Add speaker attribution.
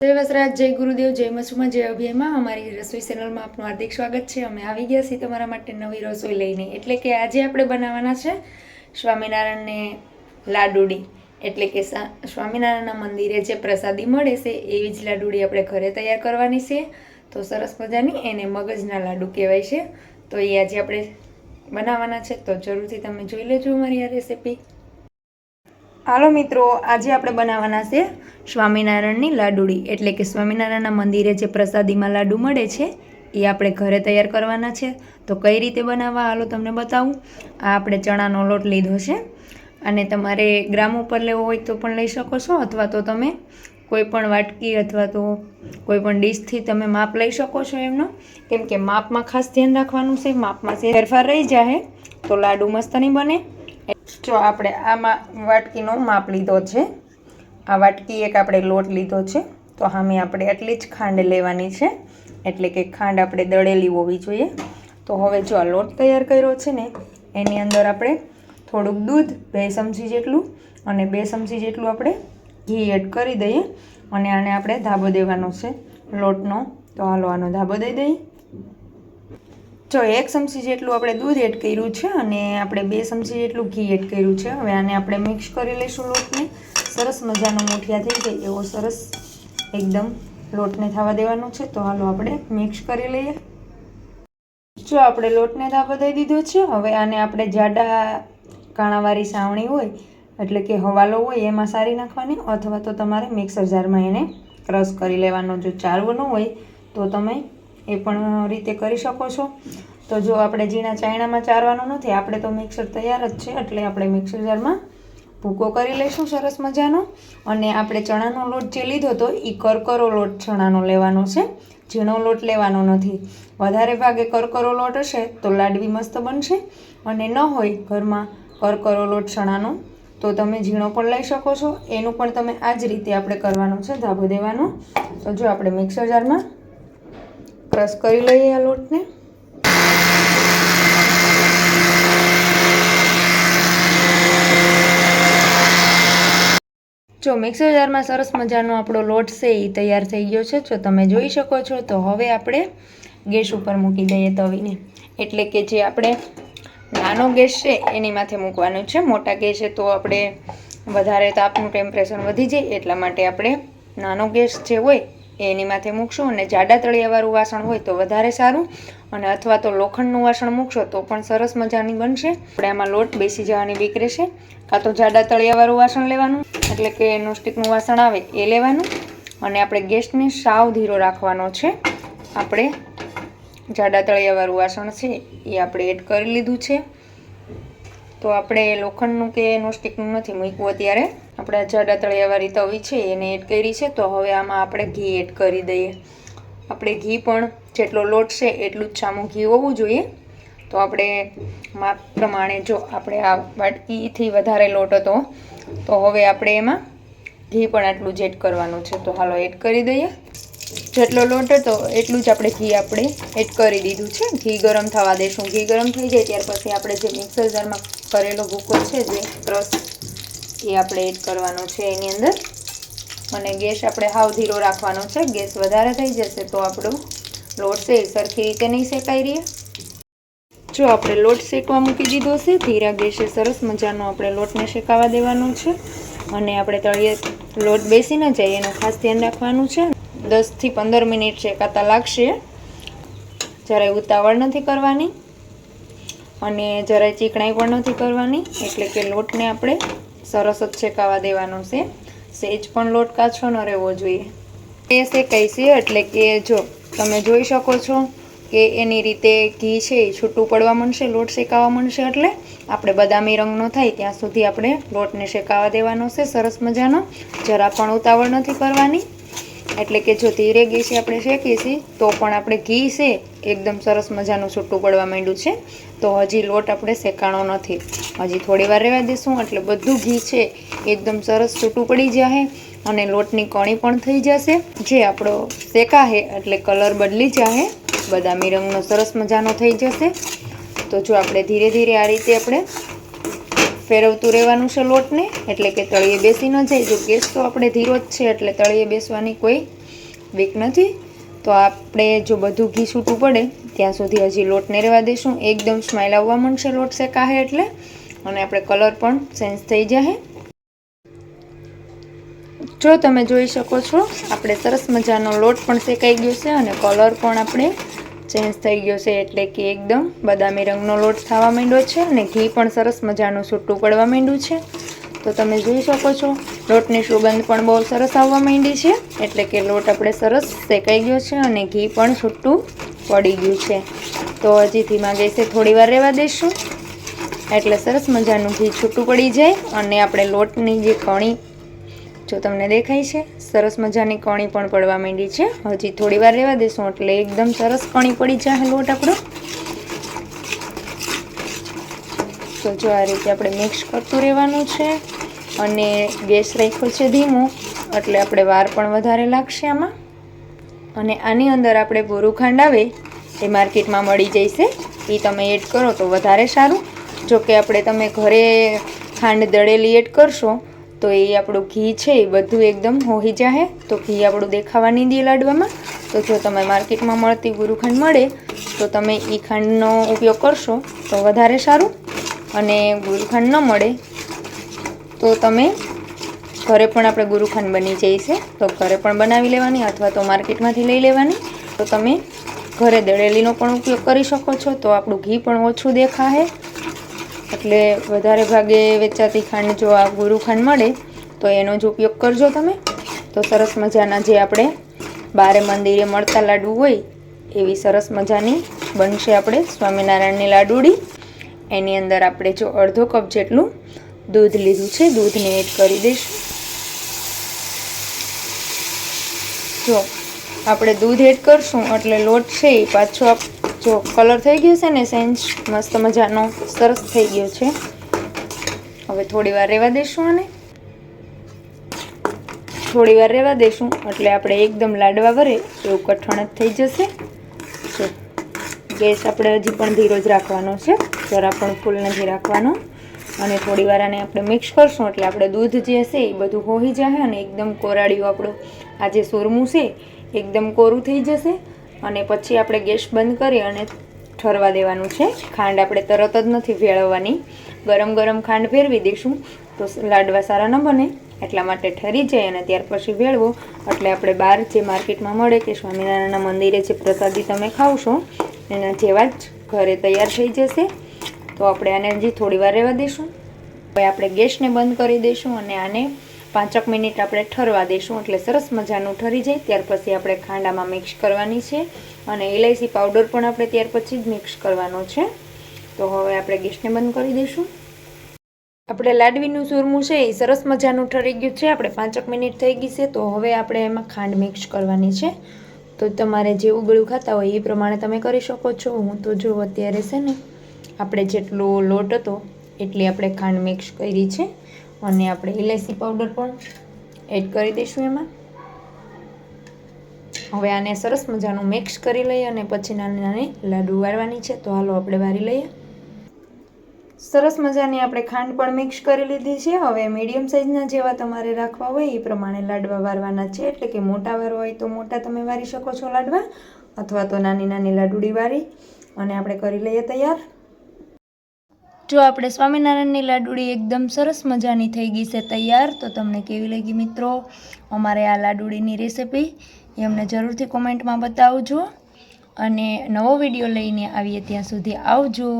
Speaker 1: જય વસરાજ, જય ગુરુદેવ, જય મસુમાં, જય અભિયમાં. અમારી રસોઈ ચેનલમાં આપનું હાર્દિક સ્વાગત છે. અમે આવી ગયા છીએ તમારા માટે નવી રસોઈ લઈને. એટલે કે આજે આપણે બનાવવાના છે સ્વામિનારાયણને લાડુડી. એટલે કે સ્વામિનારાયણના મંદિરે જે પ્રસાદી મળે છે, એવી જ લાડુડી આપણે ઘરે તૈયાર કરવાની છે. તો સરસ મજાની એને મગજના લાડુ કહેવાય છે. તો એ આજે આપણે બનાવવાના છે. તો જરૂરથી તમે જોઈ લેજો અમારી આ રેસીપી. હાલો મિત્રો, આજે આપણે બનાવવાના છે સ્વામિનારાયણની લાડુડી. એટલે કે સ્વામિનારાયણના મંદિરે જે પ્રસાદીમાં લાડુ મળે છે, એ આપણે ઘરે તૈયાર કરવાના છે. તો કઈ રીતે બનાવવા, હાલો તમને બતાવું. આ આપણે ચણાનો લોટ લીધો છે. અને તમારે ગ્રામ ઉપર લેવો હોય તો પણ લઈ શકો છો, અથવા તો તમે કોઈ પણ વાટકી અથવા તો કોઈ પણ ડીશથી તમે માપ લઈ શકો છો એમનો. કેમ કે માપમાં ખાસ ધ્યાન રાખવાનું છે, માપમાં ફેરફાર રહી જાય તો લાડુ મસ્ત નહીં બને. જો આપણે આમાં વાટકીનો માપ લીધો છે. આ વાટકી એક આપણે લોટ લીધો છે. તો સામે આપણે આટલી જ ખાંડ લેવાની છે. એટલે કે ખાંડ આપણે દળેલી હોવી જોઈએ. તો હવે જો આ લોટ તૈયાર કર્યો છે ને, એની અંદર આપણે થોડુંક દૂધ, બે ચમચી જેટલું અને બે ચમચી જેટલું આપણે ઘી એડ કરી દઈએ. અને આને આપણે ધાબો દેવાનો છે લોટનો. તો હાલો આનો ધાબો દઈ દઈએ. જો એક ચમચી જેટલું આપણે દૂધ એડ કર્યું છે અને આપણે બે ચમચી જેટલું ઘી એડ કર્યું છે, હવે આને આપણે મિક્સ કરી લઈશું લોટને. સરસ મજાનો મુઠિયા થઈ જાય એવો સરસ એકદમ લોટને થવા દેવાનો છે. તો હાલો આપણે મિક્સ કરી લઈએ. જો આપણે લોટને ધાબો દઈ દીધો છે, હવે આને આપણે જાડા કાણાવાળી સાવણી હોય, એટલે કે હવાલો હોય, એમાં સારી નાખવાની, અથવા તો તમારે મિક્સર જારમાં એને ક્રશ કરી લેવાનો જો ચાળવો ન હોય, તો તમે એ પણ રીતે કરી શકો છો. તો જો આપણે ઝીણા ચાયણામાં ચારવાનું નથી, આપણે તો મિક્સર તૈયાર જ છે, એટલે આપણે મિક્સર જારમાં ભૂકો કરી લઈશું સરસ મજાનો. અને આપણે ચણાનો લોટ જે લીધો હતો એ કરકરો લોટ ચણાનો લેવાનો છે. ઝીણો લોટ લેવાનો નથી. વધારે ભાગે કરકરો લોટ હશે તો લાડવી મસ્ત બનશે. અને ન હોય ઘરમાં કરકરો લોટ ચણાનો, તો તમે ઝીણો પણ લઈ શકો છો. એનું પણ તમે આ જ રીતે આપણે કરવાનું છે, ધાબો દેવાનો. તો જો આપણે મિક્સર જારમાં ક્રશ કરી લઈએ આ લોટને. જો મિક્સર જારમાં સરસ મજાનો આપણો લોટ છે એ તૈયાર થઈ ગયો છે. જો તમે જોઈ શકો છો તો હવે આપણે ગેસ ઉપર મૂકી દઈએ તવીને. એટલે કે જે આપણે નાનો ગેસ છે એની માથે મૂકવાનું છે. મોટા ગેસ છે તો આપણે વધારે તાપનું ટેમ્પરેચર વધી જાય એટલા માટે આપણે નાનો ગેસ જે હોય એની માથે મૂકશું અને જાડા તળિયાવાળું વાસણ હોય તો વધારે સારું. અને અથવા તો લોખંડનું વાસણ મૂકશો તો પણ સરસ મજાની બનશે. આપણે આમાં લોટ બેસી જવાની બીક રહેશે. કાં તો જાડા તળિયાવાળું વાસણ લેવાનું, એટલે કે નોસ્ટિકનું વાસણ આવે એ લેવાનું. અને આપણે ગેસને સાવ ધીરો રાખવાનો છે. આપણે જાડા તળિયાવાળું વાસણ છે એ આપણે એડ કરી લીધું છે. તો આપણે લોખંડનું કે નોસ્ટિકનું નથી મૂક્યું અત્યારે. આપણે જાડા તળિયાવાળી તવી છે, એને એડ કરી છે, તો હવે આમાં આપણે ઘી એડ કરી દઈએ. આપણે ઘી પણ જેટલો લોટ છે એટલું જ સામું ઘી હોવું જોઈએ. તો આપણે માપ પ્રમાણે જો આપણે આ વાટકીથી વધારે લોટ હતો, તો હવે આપણે એમાં ઘી પણ આટલું જ એડ કરવાનું છે. તો હાલો એડ કરી દઈએ. જેટલો લોટ હતો એટલું જ આપણે ઘી આપણે એડ કરી દીધું છે. ઘી ગરમ થવા દઈશું ઘી ગરમ થઈ જાય ત્યાર પછી આપણે જે મિક્સર જારમાં કરેલો ભૂકો છે, જે ક્રશ એ આપણે એડ કરવાનો છે એની અંદર. અને ગેસ આપણે હાવ ધીરો રાખવાનો છે. ગેસ વધારે થઈ જશે તો આપણો લોટ છે એ સરખી રીતે નહીં શેકાઈ રહે. જો આપણે લોટ શેકવા મૂકી દીધો છે, ધીરા ગેસે સરસ મજાનો આપણે લોટને શેકાવા દેવાનો છે. અને આપણે તળિયે લોટ બેસી ન જાય એનું ખાસ ધ્યાન રાખવાનું છે. દસથી પંદર મિનિટ શેકાતા લાગશે. જરાય ઉતાવળ નથી કરવાની. અને જરાય ચીકણાઈ પણ નથી કરવાની. એટલે કે લોટને આપણે સરસ જ શેકાવા દેવાનો છે. સેજ પણ લોટ કાચો ન રહેવો જોઈએ. એ શેકાય છે એટલે કે જો તમે જોઈ શકો છો કે એની રીતે ઘી છે એ છૂટું પડવા માંડશે, લોટ શેકાવા માંડશે એટલે આપણે બદામી રંગનો થાય ત્યાં સુધી આપણે લોટને શેકાવા દેવાનો છે સરસ મજાનો. જરા પણ ઉતાવળ નથી કરવાની. એટલે કે જો ધીરે છે આપણે શેકીએ છીએ તો પણ આપણે ઘી છે, એકદમ સરસ મજાનું છૂટું પડવા માંડ્યું છે. તો હજી લોટ આપણે શેકાણો નથી. હજી થોડી વાર રહેવા દઈશું એટલે બધું ઘી છે, એકદમ સરસ છૂટું પડી જશે અને લોટની કણી પણ થઈ જશે. જે આપણો શેકાશે એટલે કલર બદલી જશે બદામી રંગનો સરસ મજાનો થઈ જશે. તો જો આપણે ધીરે ધીરે આ રીતે આપણે ફેરવતું રહેવાનું છે લોટને, એટલે કે તળિયે બેસી ન જાય. જો ગેસ તો આપણે ધીરો જ છે, એટલે તળિયે બેસવાની કોઈ બીક નથી. તો આપણે જો બધું ઘી છૂટું પડે, ત્યાં સુધી હજી લોટને રહેવા દઈશું એકદમ સ્માઇલ આવવા માંડશે લોટ શેકાહે એટલે. અને આપણે કલર પણ ચેન્જ થઈ જશે જો તમે જોઈ શકો છો, આપણે સરસ મજાનો લોટ પણ શેકાઈ ગયો છે અને કલર પણ આપણે ચેન્જ થઈ ગયો છે એટલે કે એકદમ બદામી રંગનો લોટ થવા માંડ્યો છે અને ઘી પણ સરસ મજાનું છૂટું પડવા માંડ્યું છે. તો તમે જોઈ શકો છો, લોટની સુગંધ પણ બહુ સરસ આવવા માંડી છે. એટલે કે લોટ આપણે સરસ શેકાઈ ગયો છે અને ઘી પણ છૂટું પડી ગયું છે. તો હજી ધીમા ગેસે થોડી વાર રહેવા દઈશું એટલે સરસ મજાનું ઘી છૂટું પડી જાય અને આપણે લોટની જે કણી જો તમને દેખાય છે, સરસ મજાની કણી પણ પડવા માંડી છે. હજી થોડી વાર રહેવા દઈશું એટલે એકદમ સરસ કણી પડી જાય લોટ આપણો તો જો આ રીતે આપણે મિક્સ કરતું રહેવાનું છે, અને ગેસ રાખ્યો છે ધીમો, એટલે આપણે વાર પણ વધારે લાગશે આમાં. અને આની અંદર આપણે બોરું ખાંડ આવે, એ માર્કેટમાં મળી જશે એ તમે એડ કરો તો વધારે સારું. જો કે આપણે તમે ઘરે ખાંડ દળેલી એડ કરશો તો એ આપણું ઘી છે એ બધું એકદમ હોહી જાહે. તો ઘી આપણું દેખાવા નહીં દે લાડવામાં. તો જો તમે માર્કેટમાં મળતી ગુરુખંડ મળે, તો તમે એ ખાંડનો ઉપયોગ કરશો તો વધારે સારું. અને ગુરુખંડ ન મળે, તો તમે ઘરે પણ આપણે ગુરુખંડ બની જાય છે. તો ઘરે પણ બનાવી લેવાની અથવા તો માર્કેટમાંથી લઈ લેવાની. તો તમે ઘરે દળેલીનો પણ ઉપયોગ કરી શકો છો. તો આપણું ઘી પણ ઓછું દેખાશે એટલે વધારે ભાગે વેચાતી ખાંડ જો આ ગુરુખાંડ મળે, તો એનો જ ઉપયોગ કરજો તમે. તો સરસ મજાના જે આપણે બારે મંદિરે મળતા લાડુ હોય, એવી સરસ મજાની બનશે આપણે સ્વામિનારાયણની લાડુડી. એની અંદર આપણે જો અડધો કપ જેટલું દૂધ લીધું છે દૂધને એડ કરી દઈશું. જો, આપણે દૂધ એડ કરશું, એટલે લોટ છે એ પાછો જો કલર થઈ ગયો છે ને સેન્જ, મસ્ત મજાનો, સરસ થઈ ગયો છે. હવે થોડી વાર રહેવા દઈશું આને. થોડી વાર રહેવા દઈશું એટલે આપણે એકદમ લાડવા વરે, એવું કઠણ જ થઈ જશે. ગેસ આપણે હજી પણ ધીરો જ રાખવાનો છે, જરા પણ ફૂલ નથી રાખવાનો. અને થોડી વાર આને આપણે મિક્સ કરશું, એટલે આપણે દૂધ જે હશે એ બધું હોઈ જાય અને એકદમ કોરાડિયું આપણું આ જે સુરમું છે, એકદમ કોરું થઈ જશે. અને પછી આપણે ગેસ બંધ કરી અને ઠરવા દેવાનું છે. ખાંડ આપણે તરત જ નથી ભેળવવાની. ગરમ ગરમ ખાંડ ભેળવી દઈશું. તો લાડવા સારા ન બને. એટલા માટે ઠરી જાય અને ત્યાર પછી ભેળવો. એટલે આપણે બહાર જે માર્કેટમાં મળે કે સ્વામિનારાયણના મંદિરે જે પ્રસાદી તમે ખાવશો એના જેવા જ ઘરે તૈયાર થઈ જશે. તો આપણે આને હજી થોડી વાર રહેવા દઈશું હવે આપણે ગેસને બંધ કરી દઈશું અને આને પાંચક મિનિટ આપણે ઠરવા દઈશું એટલે સરસ મજાનું ઠરી જાય, ત્યાર પછી આપણે ખાંડામાં મિક્સ કરવાની છે. અને ઇલાયચી પાવડર પણ આપણે ત્યાર પછી જ મિક્સ કરવાનો છે. તો હવે આપણે ગેસને બંધ કરી દઈશું. આપણે લાડવીનું ચૂરમું છે, એ સરસ મજાનું ઠરી ગયું છે. આપણે પાંચક મિનિટ થઈ ગઈ છે, તો હવે આપણે એમાં ખાંડ મિક્સ કરવાની છે. તો તમારે જે ઉગળું ખાતા હોય એ પ્રમાણે તમે કરી શકો છો. હું તો જો અત્યારે છે ને, આપણે જેટલો લોટ હતો, એટલી આપણે ખાંડ મિક્સ કરી છે. અને આપણે ઇલાયચી પાવડર પણ એડ કરી દઈશું એમાં. હવે આને સરસ મજાનું મિક્સ કરી લઈએ અને પછી નાની નાની લાડુ વાળવાની છે. તો હાલો આપણે વારી લઈએ. સરસ મજાની આપણે ખાંડ પણ મિક્સ કરી લીધી છે. હવે મીડિયમ સાઇઝના જેવા તમારે રાખવા હોય એ પ્રમાણે લાડવા વારવાના છે. એટલે કે મોટા વાર હોય તો મોટા તમે વારી શકો છો લાડવા અથવા તો નાની નાની લાડુડી વારી. અને આપણે કરી લઈએ તૈયાર. જો આપણે સ્વામિનારાયણની લાડુડી એકદમ સરસ મજાની થઈ ગઈ છે તૈયાર, તો તમને કેવી લાગી મિત્રો? અમારે આ લાડુડીની રેસિપી એ અમને જરૂરથી કોમેન્ટમાં બતાવજો અને નવો વીડિયો લઈને આવીએ ત્યાં સુધી આવજો.